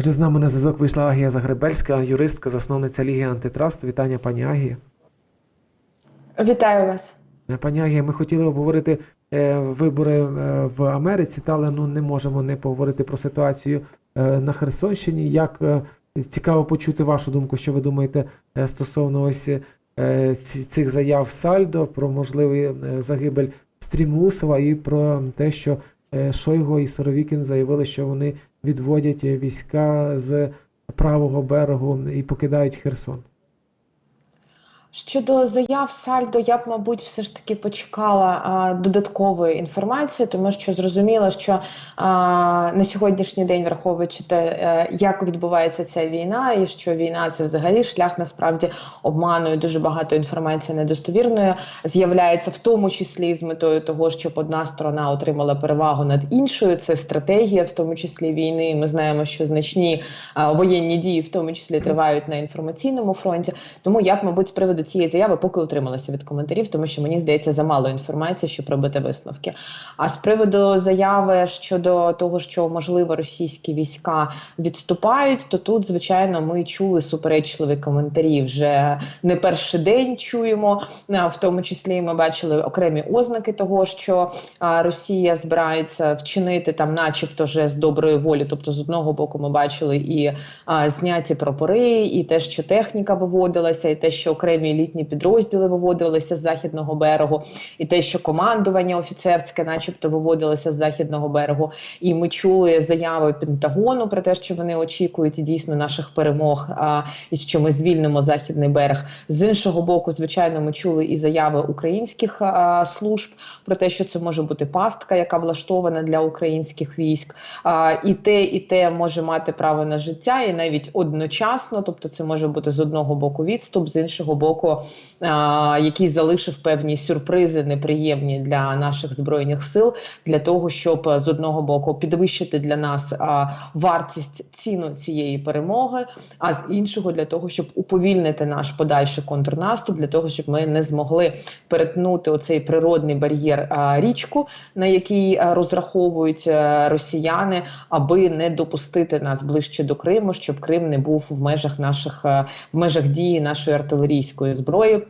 Отже, з нами на зв'язок вийшла Агія Загребельська, юристка, засновниця Ліги антитрасту. Вітання, пані Агія. Вітаю вас. Е, Пані Агія, ми хотіли обговорити е, вибори е, в Америці, та але ну не можемо не поговорити про ситуацію на Херсонщині. Як цікаво почути вашу думку, що ви думаєте стосовно ось цих заяв Сальдо про можливий загибель Стрімусова і про те, що Шойго і Соровікін заявили, що вони відводять е, війська з правого берегу і покидають Херсон. Щодо заяв Сальдо, я б, мабуть, все ж таки почекала а, додаткової інформації, тому що зрозуміло, що а, на сьогоднішній день, враховуючи те, е, як відбувається ця війна, і що війна це взагалі шлях насправді обману і дуже багато інформації недостовірної з'являється, в тому числі з метою того, щоб одна сторона отримала перевагу над іншою. Це стратегія, в тому числі війни. Ми знаємо, що значні а, воєнні дії, в тому числі, тривають на інформаційному фронті. Тому я б, мабуть, з приводу цієї заяви поки утрималася від коментарів, тому що мені здається замало інформації, щоб робити висновки. А з приводу заяви щодо того, що можливо російські війська відступають, то тут, звичайно, ми чули суперечливі коментарі. Вже не перший день чуємо. В тому числі ми бачили окремі ознаки того, що Росія збирається вчинити там, начебто, вже з доброї волі. Тобто, з одного боку, ми бачили і зняті прапори, і те, що техніка виводилася, і те, що окремі елітні підрозділи виводилися з західного берегу, і те, що командування офіцерське, начебто, виводилося з західного берегу. І ми чули заяви Пентагону про те, що вони очікують дійсно наших перемог, а, і що ми звільнимо західний берег. З іншого боку, звичайно, ми чули і заяви українських а, служб про те, що це може бути пастка, яка влаштована для українських військ. А, і те, і те може мати право на життя, і навіть одночасно, тобто це може бути з одного боку відступ, з іншого боку, а, який залишив певні сюрпризи неприємні для наших збройних сил, для того, щоб з одного боку підвищити для нас а, вартість ціну цієї перемоги, а з іншого для того, щоб уповільнити наш подальший контрнаступ, для того, щоб ми не змогли перетнути оцей природний бар'єр річку, на який розраховують росіяни, аби не допустити нас ближче до Криму, щоб Крим не був в межах наших в межах дії нашої артилерійської Esbroio,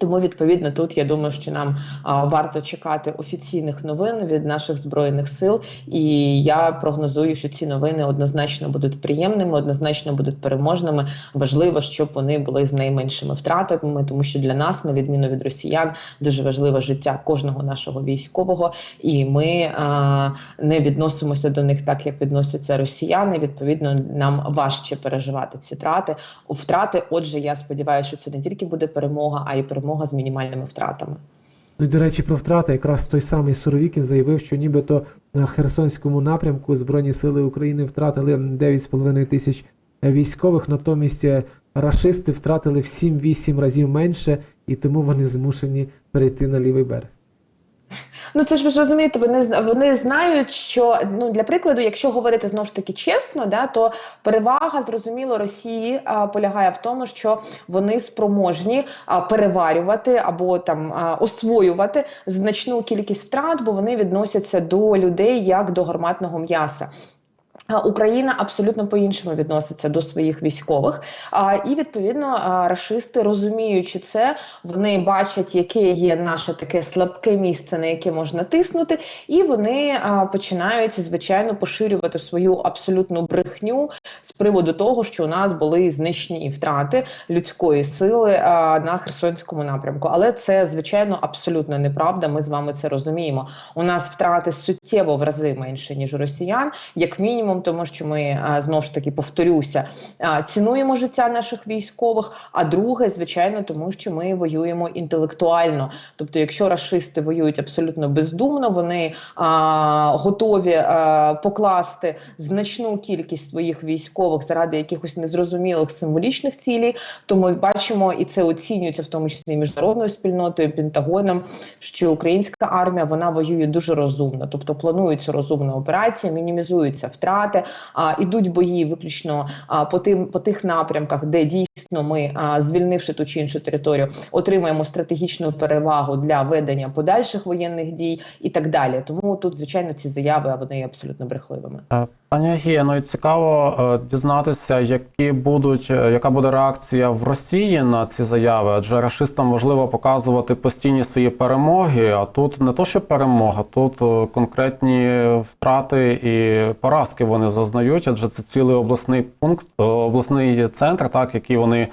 Тому відповідно тут я думаю, що нам а, варто чекати офіційних новин від наших збройних сил, і я прогнозую, що ці новини однозначно будуть приємними, однозначно будуть переможними. Важливо, щоб вони були з найменшими втратами, тому що для нас, на відміну від росіян, дуже важливе життя кожного нашого військового, і ми а, не відносимося до них так, як відносяться росіяни. Відповідно, нам важче переживати ці втрати. Втрати, отже, я сподіваюся, що це не тільки буде перемога, а й перемога з мінімальними втратами. Ну до речі, про втрати якраз той самий Суровікін заявив, що нібито на Херсонському напрямку Збройні сили України втратили 9,5 тисяч військових, натомість е, рашисти втратили в 7-8 разів менше, і тому вони змушені перейти на лівий берег. Ну це ж ви ж розумієте, вони вони знають, що ну для прикладу, якщо говорити знову ж таки чесно, да то перевага зрозуміло Росії а, полягає в тому, що вони спроможні а, переварювати або там а, освоювати значну кількість втрат, бо вони відносяться до людей як до гарматного м'яса. Україна абсолютно по-іншому відноситься до своїх військових, а, і відповідно рашисти, розуміючи це, вони бачать, яке є наше таке слабке місце, на яке можна тиснути, і вони починають звичайно поширювати свою абсолютну брехню з приводу того, що у нас були значні втрати людської сили на Херсонському напрямку. Але це звичайно абсолютно неправда. Ми з вами це розуміємо. У нас втрати суттєво в рази менше ніж у росіян, як мінімум, тому що ми а, знов ж таки повторюся, цінуємо життя наших військових. А друге, звичайно, тому що ми воюємо інтелектуально. Тобто, якщо рашисти воюють абсолютно бездумно, вони а, готові а, покласти значну кількість своїх військових заради якихось незрозумілих символічних цілей, то ми бачимо, і це оцінюється в тому числі міжнародною спільнотою, Пентагоном, що українська армія вона воює дуже розумно, тобто планується розумна операція, мінімізуються втрати. Втрати. А, ідуть бої виключно а, по тим по тих напрямках, де дійсно ми, а, звільнивши ту чи іншу територію, отримуємо стратегічну перевагу для ведення подальших воєнних дій і так далі. Тому тут, звичайно, ці заяви вони є абсолютно брехливими. Е, Пані Агія, ну і цікаво е, дізнатися, які будуть, е, яка буде реакція в Росії на ці заяви, адже рашистам важливо показувати постійні свої перемоги. А тут не то, що перемога, тут конкретні втрати і поразки вони зазнають, адже це цілий обласний пункт, е, обласний центр, так який вони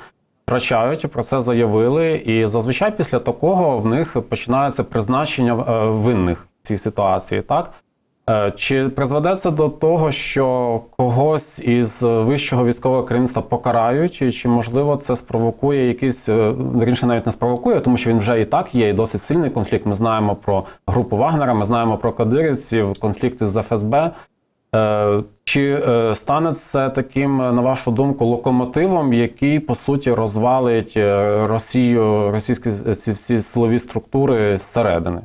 втрачають, про це заявили. І зазвичай після такого в них починається призначення е, винних в цій ситуації, так. Е, Чи призведе це до того, що когось із вищого військового керівництва покарають, і чи можливо це спровокує якийсь вірніше навіть не спровокує, тому що він вже і так є, і досить сильний конфлікт. Ми знаємо про групу Вагнера, ми знаємо про кадирівців, конфлікти з ФСБ. Е, Чи е, стане це таким, е, на вашу думку, локомотивом, який по суті розвалить Росію, російські ці всі силові структури зсередини?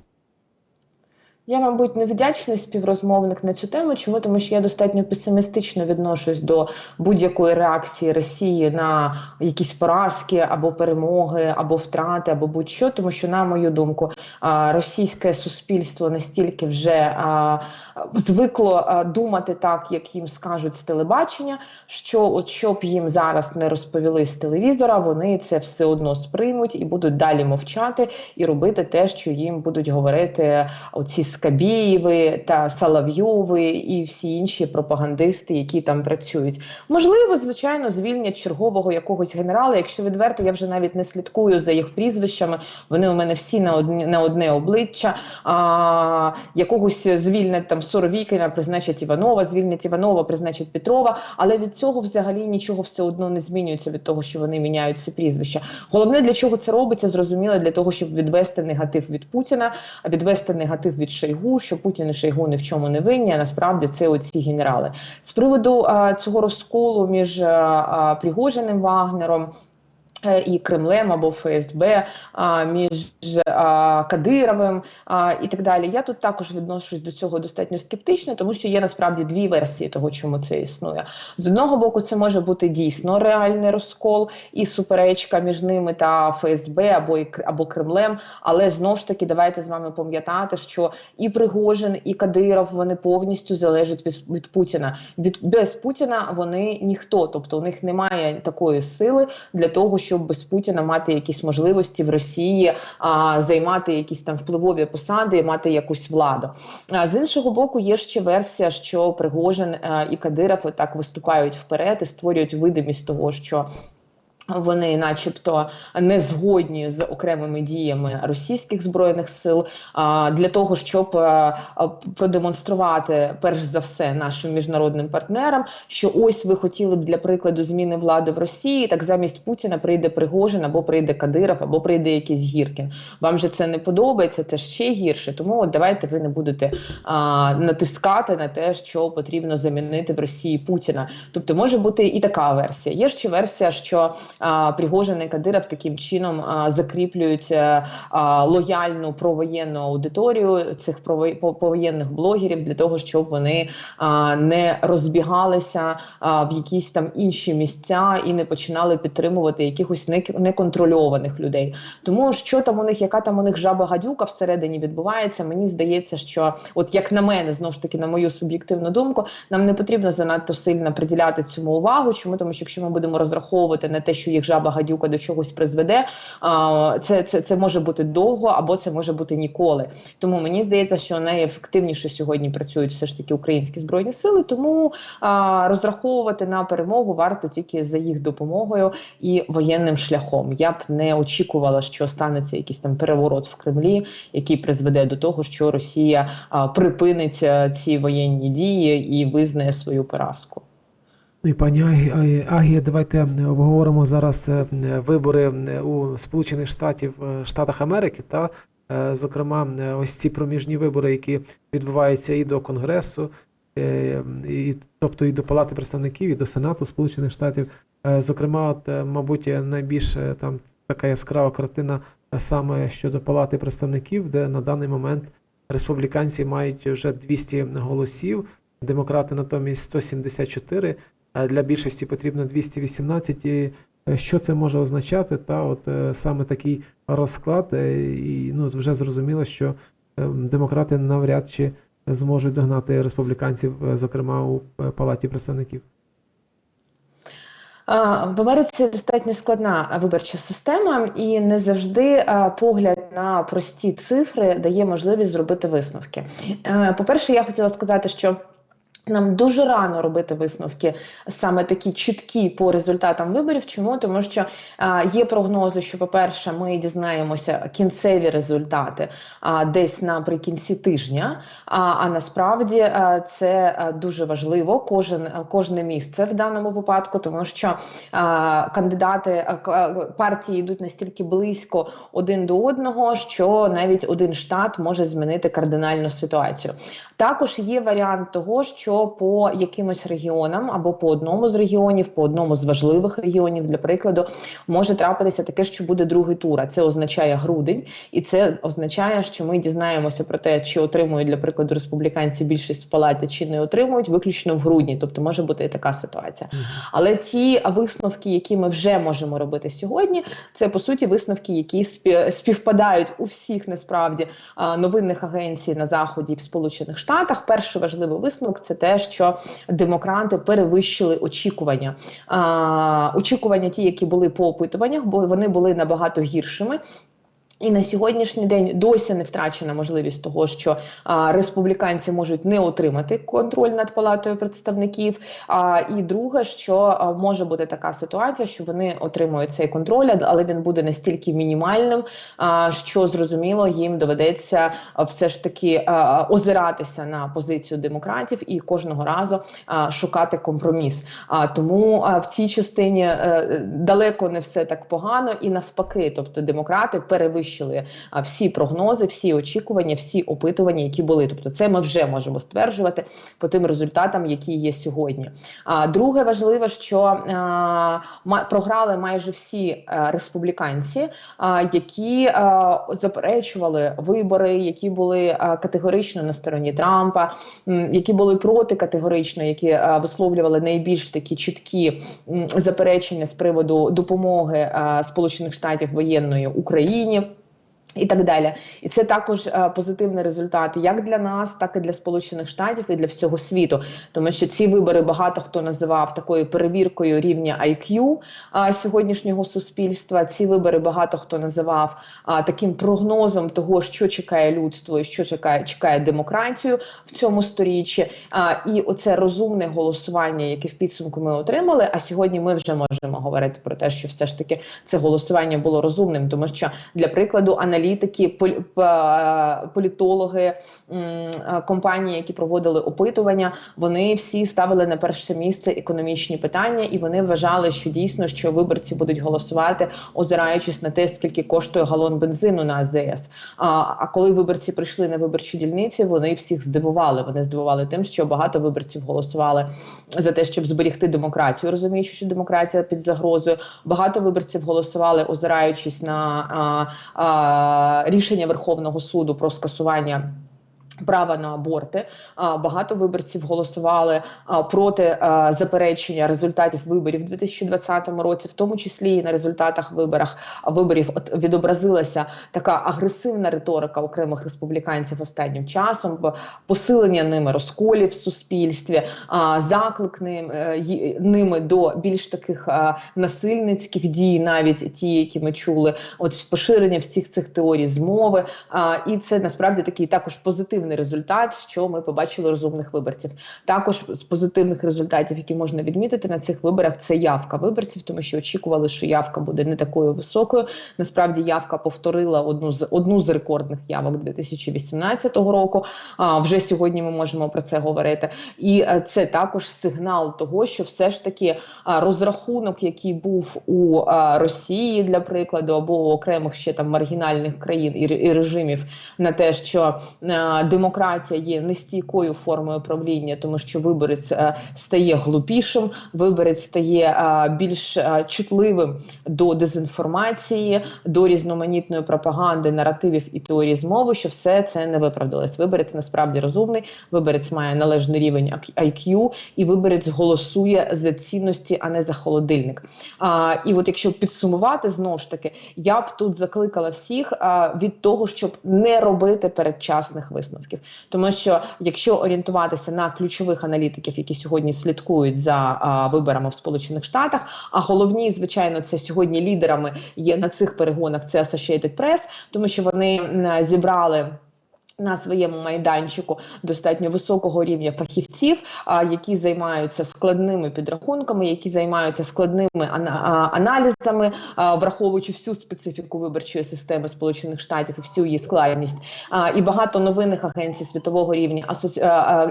Я, мабуть, невдячний співрозмовник на цю тему. Чому? Тому що я достатньо песимістично відношусь до будь-якої реакції Росії на якісь поразки або перемоги, або втрати, або будь-що. Тому що, на мою думку, російське суспільство настільки вже звикло думати так, як їм скажуть з телебачення, що от що б їм зараз не розповіли з телевізора, вони це все одно сприймуть і будуть далі мовчати і робити те, що їм будуть говорити оці Скабєєви та Соловйови і всі інші пропагандисти, які там працюють. Можливо, звичайно, звільнять чергового якогось генерала. Якщо відверто, я вже навіть не слідкую за їх прізвищами. Вони у мене всі на одне, на одне обличчя. А, якогось звільнять там Соровікіна, призначать Іванова, звільнять Іванова, призначать Петрова. Але від цього взагалі нічого все одно не змінюється від того, що вони міняють ці прізвища. Головне для чого це робиться, зрозуміло для того, щоб відвести негатив від Путіна, відвести негатив від Шойгу, що Путін і Шойгу ні в чому не винні. А насправді це оці генерали. З приводу а, цього розколу між а, а, Пригожиним Вагнером. Е, І Кремлем або ФСБ а, між а, Кадировим а, і так далі. Я тут також відношусь до цього достатньо скептично, тому що є насправді дві версії того, чому це існує. З одного боку, це може бути дійсно реальний розкол і суперечка між ними та ФСБ або і або Кремлем. Але знову ж таки, давайте з вами пам'ятати, що і Пригожин, і Кадиров вони повністю залежать від, від Путіна. Від без Путіна вони ніхто, тобто у них немає такої сили для того, щоб без Путіна мати якісь можливості в Росії, а, займати якісь там впливові посади, мати якусь владу. А з іншого боку, є ще версія, що Пригожин а, і Кадиров так виступають вперед і створюють видимість того, що. Вони, начебто, не згодні з окремими діями російських збройних сил для того, щоб а, а, продемонструвати перш за все нашим міжнародним партнерам, що ось ви хотіли б для прикладу зміни влади в Росії. Так замість Путіна прийде Пригожин або прийде Кадиров, або прийде якийсь Гіркін. Вам же це не подобається, це ще гірше. Тому от давайте ви не будете натискати на те, що потрібно замінити в Росії Путіна. Тобто може бути і така версія. Є ще версія, що Пригожин і Кадиров таким чином закріплюють е, лояльну провоєнну аудиторію цих повоєнних блогерів для того, щоб вони не розбігалися в якісь там інші місця і не починали підтримувати якихось не- неконтрольованих людей. Тому що там у них, яка там у них жаба гадюка всередині відбувається, мені здається, що от як на мене, знов ж таки, на мою суб'єктивну думку, нам не потрібно занадто сильно приділяти цьому увагу. Чому тому, що якщо ми будемо розраховувати на те, що їх жаба гадюка до чогось призведе, це, це, це може бути довго або це може бути ніколи. Тому мені здається, що найефективніше сьогодні працюють все ж таки українські збройні сили. Тому розраховувати на перемогу варто тільки за їх допомогою і воєнним шляхом. Я б не очікувала, що станеться якийсь там переворот в Кремлі, який призведе до того, що Росія припинить ці воєнні дії і визнає свою поразку. Ну і пані Агі- Агі- Агія, давайте обговоримо зараз е, вибори у Сполучених Штатів е, Штатах Америки та е, зокрема ось ці проміжні вибори, які відбуваються і до Конгресу, і, тобто і до Палати представників, і до Сенату Сполучених Штатів. Зокрема, от, мабуть, найбільш там така яскрава картина саме щодо Палати представників, де на даний момент республіканці мають вже 200 голосів. демократи натомість 174, а для більшості потрібно 218. І е, що це може означати? Та от е, саме такий розклад, е, і ну вже зрозуміло, що е, демократи навряд чи зможуть догнати республіканців, е, зокрема у е, палаті представників. В Америці достатньо складна виборча система, і не завжди погляд на прості цифри дає можливість зробити висновки. Е, По-перше, я хотіла сказати, що нам дуже рано робити висновки саме такі чіткі по результатам виборів. Чому? Тому що а, є прогнози, що, по-перше, ми дізнаємося кінцеві результати а, десь наприкінці тижня. А, а насправді а, це дуже важливо, кожен, кожне місце в даному випадку, тому що а, кандидати а, партії йдуть настільки близько один до одного, що навіть один штат може змінити кардинальну ситуацію. Також є варіант того, що по якимось регіонам або по одному з регіонів, по одному з важливих регіонів, для прикладу, може трапитися таке, що буде другий тур. А це означає грудень, і це означає, що ми дізнаємося про те, чи отримують для прикладу республіканці більшість в палаті, чи не отримують, виключно в грудні. Тобто може бути і така ситуація. Але ті висновки, які ми вже можемо робити сьогодні, це по суті висновки, які співпадають у всіх насправді новинних агенцій на заході і в Сполучених Штатах. Перший важливий висновок це те, що демократи перевищили очікування. А, очікування, ті, які були по опитуваннях, бо вони були набагато гіршими. І на сьогоднішній день досі не втрачена можливість того, що а, республіканці можуть не отримати контроль над палатою представників. А, і друге, що а, може бути така ситуація, що вони отримують цей контроль, але він буде настільки мінімальним, а, що зрозуміло, їм доведеться а, все ж таки а, озиратися на позицію демократів і кожного разу а, шукати компроміс. А, тому а, в цій частині е, далеко не все так погано, і навпаки, тобто демократи перевищили всі прогнози, всі очікування, всі опитування, які були. Тобто, це ми вже можемо стверджувати по тим результатам, які є сьогодні. А друге важливе, що ма- програли майже всі республіканці, які заперечували вибори, які були категорично на стороні Трампа, які були проти категорично, які висловлювали найбільш такі чіткі заперечення з приводу допомоги Сполучених Штатів воєнної Україні. І так далі, і це також е, позитивний результат як для нас, так і для Сполучених Штатів і для всього світу. Тому що ці вибори багато хто називав такою перевіркою рівня IQ а, сьогоднішнього суспільства. Ці вибори багато хто називав а, таким прогнозом того, що чекає людство і що чекає чекає демократію в цьому сторіччі. А, і оце розумне голосування, яке в підсумку ми отримали. А сьогодні ми вже можемо говорити про те, що все ж таки це голосування було розумним, тому що для прикладу аналітики, полі- політологи, е, компанії, які проводили опитування, вони всі ставили на перше місце економічні питання, і вони вважали, що дійсно що виборці будуть голосувати, озираючись на те, скільки коштує галон бензину на АЗС. А, а коли виборці прийшли на виборчі дільниці, вони всіх здивували. Вони здивували тим, що багато виборців голосували за те, щоб зберігти демократію, розуміючи, що демократія під загрозою. Багато виборців голосували, озираючись на а, а, рішення Верховного суду про скасування. Права на аборти багато виборців голосували проти заперечення результатів виборів у 2020 році, в тому числі і на результатах виборах виборів. Відобразилася така агресивна риторика окремих республіканців останнім часом, посилення ними розколів в суспільстві, заклик е, ними до більш таких насильницьких дій, навіть ті, які ми чули, от поширення всіх цих теорій змови. І це насправді такий також позитивний результат, що ми побачили розумних виборців. Також з позитивних результатів, які можна відмітити на цих виборах, це явка виборців, тому що очікували, що явка буде не такою високою. Насправді явка повторила одну з одну з рекордних явок 2018 року. А вже сьогодні ми можемо про це говорити. І е, це також сигнал того, що все ж таки розрахунок, який був у Росії, для прикладу, або окремих ще там маргінальних країн і, режимів, на те, що е, демократія є нестійкою формою правління, тому що виборець е, стає глупішим, виборець стає е, більш е, чутливим до дезінформації, до різноманітної пропаганди, наративів і теорії змови, що все це не виправдалось. Виборець насправді розумний, виборець має належний рівень IQ, і виборець голосує за цінності, а не за холодильник. А, і от якщо підсумувати знову ж таки, я б тут закликала всіх а, від того, щоб не робити передчасних висновків, тому що якщо орієнтуватися на ключових аналітиків, які сьогодні слідкують за виборами в Сполучених Штатах, а головні, звичайно, це сьогодні лідерами є на цих перегонах. Це Associated Press, тому що вони зібрали. На своєму майданчику достатньо високого рівня фахівців, які займаються складними підрахунками, які займаються складними аналізами, враховуючи всю специфіку виборчої системи Сполучених Штатів і всю її складність. І багато новинних агенцій світового рівня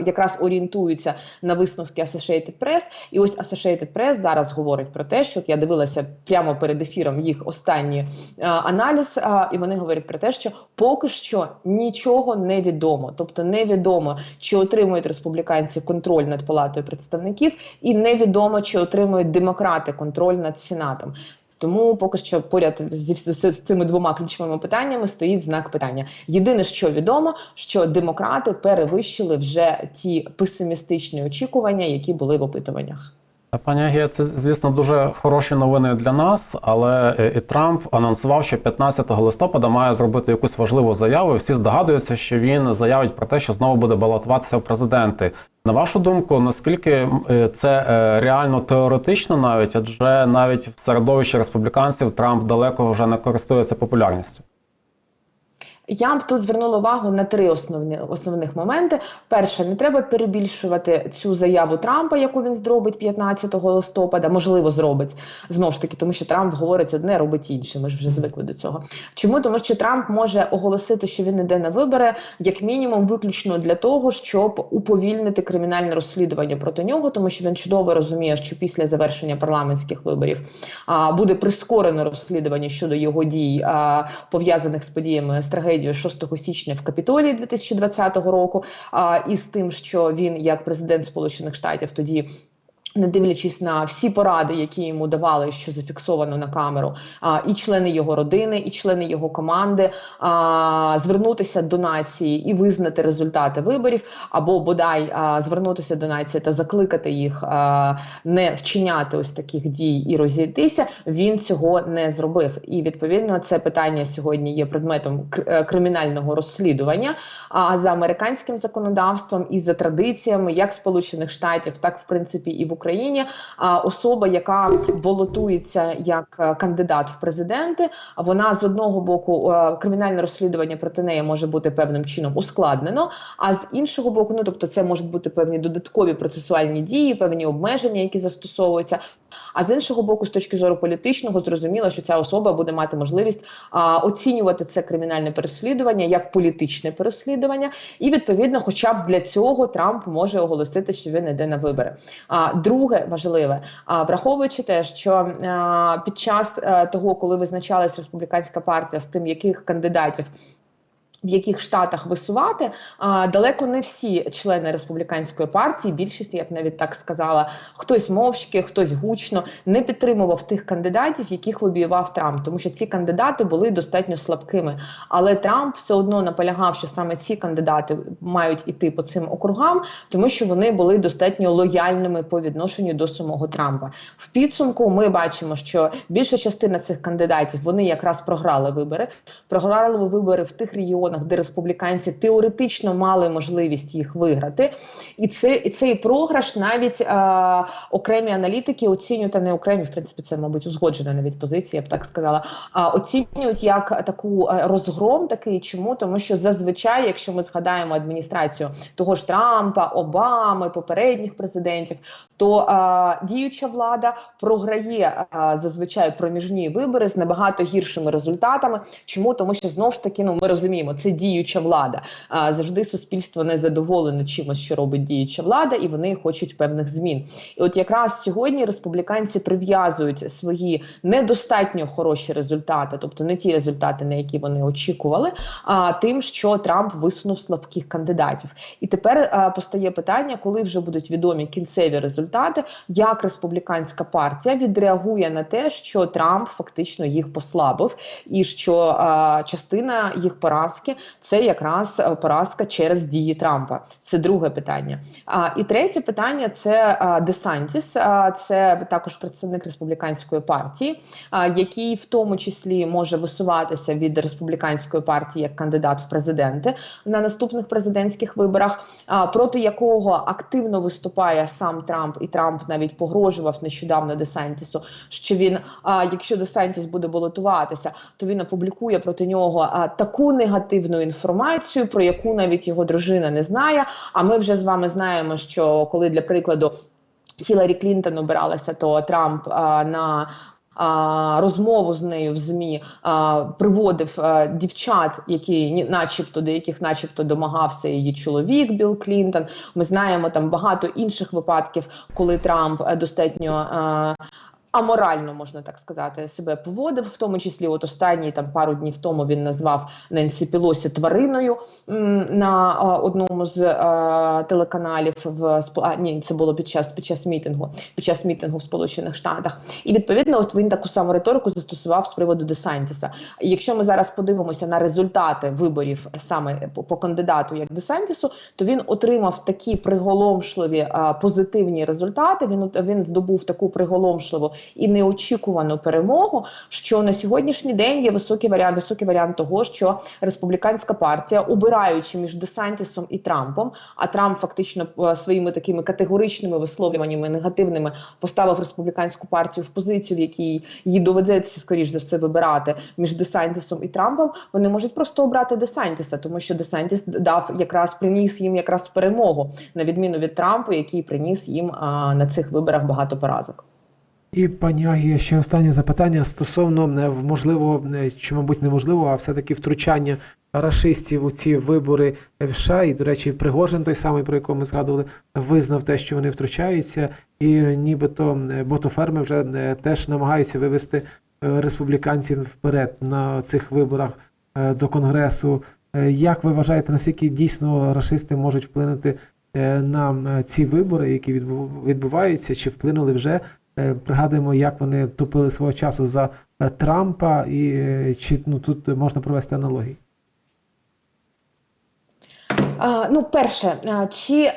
якраз орієнтуються на висновки Associated Press. І ось Associated Press зараз говорить про те, що я дивилася прямо перед ефіром їх останній аналіз, і вони говорять про те, що поки що нічого не відомо, тобто невідомо, чи отримують республіканці контроль над палатою представників, і невідомо, чи отримують демократи контроль над сенатом. Тому поки що поряд зі з, з цими двома ключовими питаннями стоїть знак питання. Єдине, що відомо, що демократи перевищили вже ті песимістичні очікування, які були в опитуваннях. Пані Агія, це звісно дуже хороші новини для нас, але е, і Трамп анонсував, що 15 листопада має зробити якусь важливу заяву. і Всі здогадуються, що він заявить про те, що знову буде балотуватися в президенти. На вашу думку, наскільки е, це е, реально теоретично, навіть адже навіть в середовищі республіканців Трамп далеко вже не користується популярністю. Я б тут звернула увагу на три основні основних моменти. Перше, не треба перебільшувати цю заяву Трампа, яку він зробить 15 листопада. Можливо, зробить знову ж таки, тому що Трамп говорить одне, робить інше. Ми ж вже звикли до цього. Чому тому, що Трамп може оголосити, що він іде на вибори, як мінімум, виключно для того, щоб уповільнити кримінальне розслідування проти нього, тому що він чудово розуміє, що після завершення парламентських виборів а, буде прискорено розслідування щодо його дій, пов'язаних з подіями з трагедією 6 січня в Капітолії 2020 року, а, і з тим, що він, як президент Сполучених Штатів, тоді. Не дивлячись на всі поради, які йому давали, що зафіксовано на камеру, а, і члени його родини, і члени його команди а, звернутися до нації і визнати результати виборів, або бодай а, звернутися до нації та закликати їх а, не вчиняти ось таких дій і розійтися. Він цього не зробив. І відповідно це питання сьогодні є предметом е, кримінального розслідування. А за американським законодавством і за традиціями, як Сполучених Штатів, так в принципі і в Україні. А особа, яка балотується як е, кандидат в президенти, вона з одного боку е, кримінальне розслідування проти неї може бути певним чином ускладнено. А з іншого боку, ну тобто, це можуть бути певні додаткові процесуальні дії, певні обмеження, які застосовуються. А з іншого боку, з точки зору політичного, зрозуміло, що ця особа буде мати можливість а, оцінювати це кримінальне переслідування як політичне переслідування, і відповідно, хоча б для цього Трамп може оголосити, що він йде на вибори. А друге важливе, а враховуючи те, що під час а, того, коли визначалась республіканська партія з тим, яких кандидатів. В яких штатах висувати а, далеко не всі члени республіканської партії, більшість, я б навіть так сказала, хтось мовчки, хтось гучно не підтримував тих кандидатів, яких лобіював Трамп, тому що ці кандидати були достатньо слабкими. Але Трамп все одно наполягав, що саме ці кандидати мають іти по цим округам, тому що вони були достатньо лояльними по відношенню до самого Трампа. В підсумку ми бачимо, що більша частина цих кандидатів вони якраз програли вибори, програли вибори в тих регіонах, де республіканці теоретично мали можливість їх виграти, і це і цей програш навіть а, окремі аналітики оцінюють, а не окремі, в принципі, це мабуть узгоджена навіть позиція, я б так сказала. А оцінюють як таку розгром, такий чому, тому що зазвичай, якщо ми згадаємо адміністрацію того ж Трампа, Обами, попередніх президентів, то а, діюча влада програє а, зазвичай проміжні вибори з набагато гіршими результатами. Чому тому, що знов ж таки ну ми розуміємо, це діюча влада. А завжди суспільство не задоволено чимось, що робить діюча влада, і вони хочуть певних змін. І от якраз сьогодні республіканці прив'язують свої недостатньо хороші результати, тобто не ті результати, на які вони очікували, а тим, що Трамп висунув слабких кандидатів. І тепер а, постає питання, коли вже будуть відомі кінцеві результати, як республіканська партія відреагує на те, що Трамп фактично їх послабив, і що а, частина їх поразки це якраз поразка через дії Трампа. Це друге питання. А, і третє питання це Десантіс, це також представник республіканської партії, який в тому числі може висуватися від республіканської партії як кандидат в президенти на наступних президентських виборах, проти якого активно виступає сам Трамп, і Трамп навіть погрожував нещодавно Десантісу, що він, якщо Десантіс буде балотуватися, то він опублікує проти нього таку негативну інформацію, про яку навіть його дружина не знає. А ми вже з вами знаємо, що коли для прикладу. Хіларі Клінтон обиралася, то Трамп а, на розмову з нею в змі а, приводив а, дівчат, які начебто до яких, начебто, домагався її чоловік Білл Клінтон. Ми знаємо там багато інших випадків, коли Трамп е, достатньо. А, Аморально можна так сказати, себе поводив, в тому числі, от останні там пару днів тому він назвав Ненсі Пілосі твариною на а, одному з а, телеканалів в а, ні, це було під час під час мітингу, під час мітингу в Сполучених Штатах. І відповідно, от він таку саму риторику застосував з приводу Десантіса. Якщо ми зараз подивимося на результати виборів саме по, по кандидату як Десантісу, то він отримав такі приголомшливі а, позитивні результати. Він він здобув таку приголомшливу і неочікувану перемогу, що на сьогоднішній день є високий варіант, високий варіант того, що республіканська партія, обираючи між Десантісом і Трампом, а Трамп фактично е, своїми такими категоричними висловлюваннями негативними поставив республіканську партію в позицію, в якій їй доведеться скоріш за все вибирати між Десантісом і Трампом. Вони можуть просто обрати Десантіса, тому що Десантіс дав якраз приніс їм якраз перемогу на відміну від Трампа, який приніс їм а, на цих виборах багато поразок. І пані Агія, ще останнє запитання стосовно е, можливо, е, чи мабуть неможливо, а все-таки втручання рашистів у ці вибори в США. І, до речі, Пригожин, той самий, про якого ми згадували, визнав те, що вони втручаються, і нібито е, ботоферми вже теж намагаються вивести республіканців вперед на цих виборах до конгресу. Як ви вважаєте, наскільки дійсно рашисти можуть вплинути на ці вибори, які відбу- відбуваються, чи вплинули вже? Е, Пригадуємо, як вони топили свого часу за е, Трампа, і е, чи ну тут можна провести аналогії? Ну, перше, чи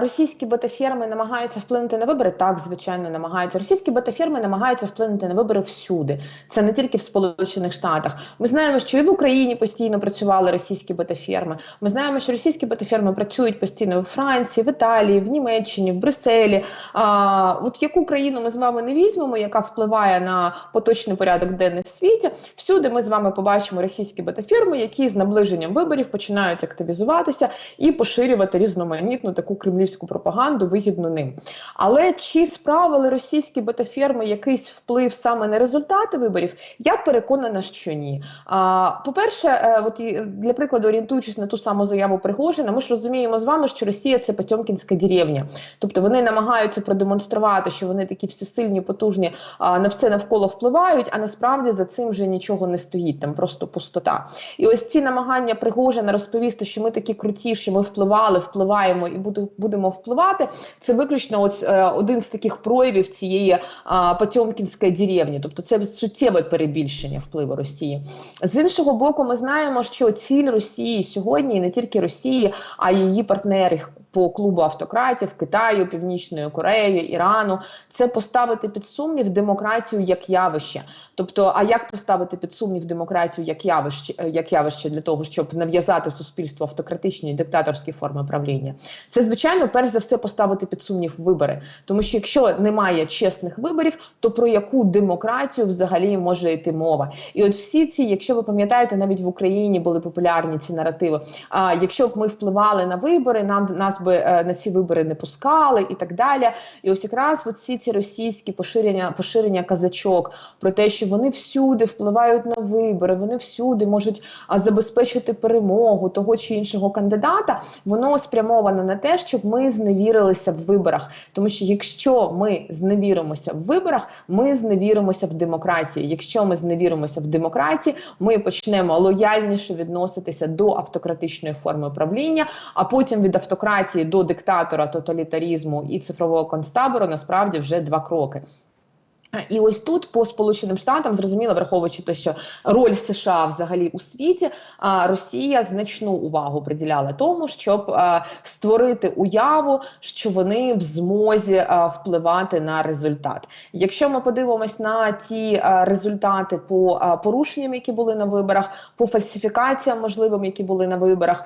російські ботаферми намагаються вплинути на вибори? Так, звичайно, намагаються. Російські ботаферми намагаються вплинути на вибори всюди. Це не тільки в Сполучених Штатах. Ми знаємо, що і в Україні постійно працювали російські ботаферми. Ми знаємо, що російські ботаферми працюють постійно в Франції, в Італії, в Німеччині, в Брюсселі. А, от яку країну ми з вами не візьмемо, яка впливає на поточний порядок денний в світі, всюди ми з вами побачимо російські ботаферми, які з наближенням виборів починають активізуватися і поширювати різноманітну таку кремлівську пропаганду, вигідну ним. Але чи справили російські ботаферми якийсь вплив саме на результати виборів? Я переконана, що ні. По-перше, е, от для прикладу, орієнтуючись на ту саму заяву Пригожина, ми ж розуміємо з вами, що Росія це Потьомкінська деревня. Тобто вони намагаються продемонструвати, що вони такі всесильні, потужні, на все навколо впливають, а насправді за цим вже нічого не стоїть, там просто пустота. І ось ці намагання Пригожина розповісти, що ми такі круті, що ми впливали, впливаємо і будемо впливати. Це виключно ось, е, один з таких проявів цієї а, Потьомкінської деревні. Тобто це суттєве перебільшення впливу Росії. З іншого боку, ми знаємо, що ціль Росії сьогодні і не тільки Росії, а й її партнери по клубу автократів Китаю, Північної Кореї, Ірану це поставити під сумнів демократію як явище. Тобто, а як поставити під сумнів демократію як явище, е, як явище для того, щоб нав'язати суспільству автократичні диктаторські форми правління? Це звичайно, перш за все, поставити під сумнів вибори, тому що якщо немає чесних виборів, то про яку демократію взагалі може йти мова? І от всі ці, якщо ви пам'ятаєте, навіть в Україні були популярні ці наративи. А якщо б ми впливали на вибори, нам нас би е, на ці вибори не пускали і так далі. І ось якраз всі ці російські поширення, поширення казачок про те, що вони всюди впливають на вибори, вони всюди можуть забезпечити перемогу того чи іншого кандидата, воно спрямовано на те, щоб ми зневірилися в виборах. Тому що якщо ми зневіримося в виборах, ми зневіримося в демократії. Якщо ми зневіримося в демократії, ми почнемо лояльніше відноситися до автократичної форми правління, а потім від автократії до диктатора, тоталітарізму і цифрового концтабору насправді вже два кроки. І ось тут по Сполученим Штатам зрозуміло, враховуючи те, що роль США взагалі у світі, а, Росія значну увагу приділяла тому, щоб створити уяву, що вони в змозі впливати на результат. Якщо ми подивимось на ті результати по порушенням, які були на виборах, по фальсифікаціям можливим, які були на виборах,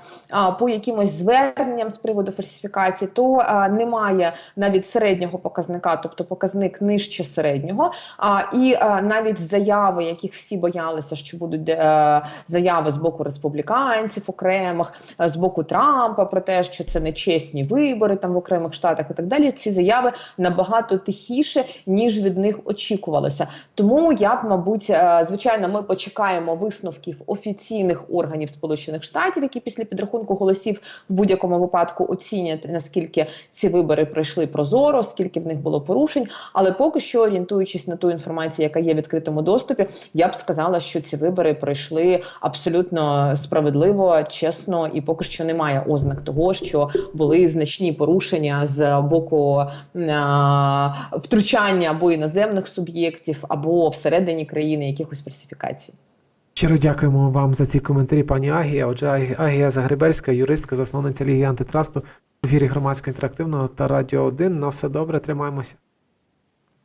по якимось зверненням з приводу фальсифікації, то немає навіть середнього показника, тобто показник нижче середнього. А, і а, навіть заяви, яких всі боялися, що будуть е, заяви з боку республіканців окремих, е, з боку Трампа про те, що це нечесні вибори там в окремих штатах і так далі. Ці заяви набагато тихіше, ніж від них очікувалося. Тому я б, мабуть, е, звичайно, ми почекаємо висновків офіційних органів Сполучених Штатів, які після підрахунку голосів в будь-якому випадку оцінять наскільки ці вибори пройшли прозоро, скільки в них було порушень. Але поки що, орієнтуючись на ту інформацію, яка є в відкритому доступі, я б сказала, що ці вибори пройшли абсолютно справедливо, чесно, і поки що немає ознак того, що були значні порушення з боку втручання або іноземних суб'єктів, або всередині країни якихось фальсифікацій. Щиро дякуємо вам за ці коментарі, пані Агія. Отже, Агія Загребельська, юристка, засновниця Ліги антитрасту в ефірі громадського інтерактивного та Радіо 1. На все добре, тримаємося.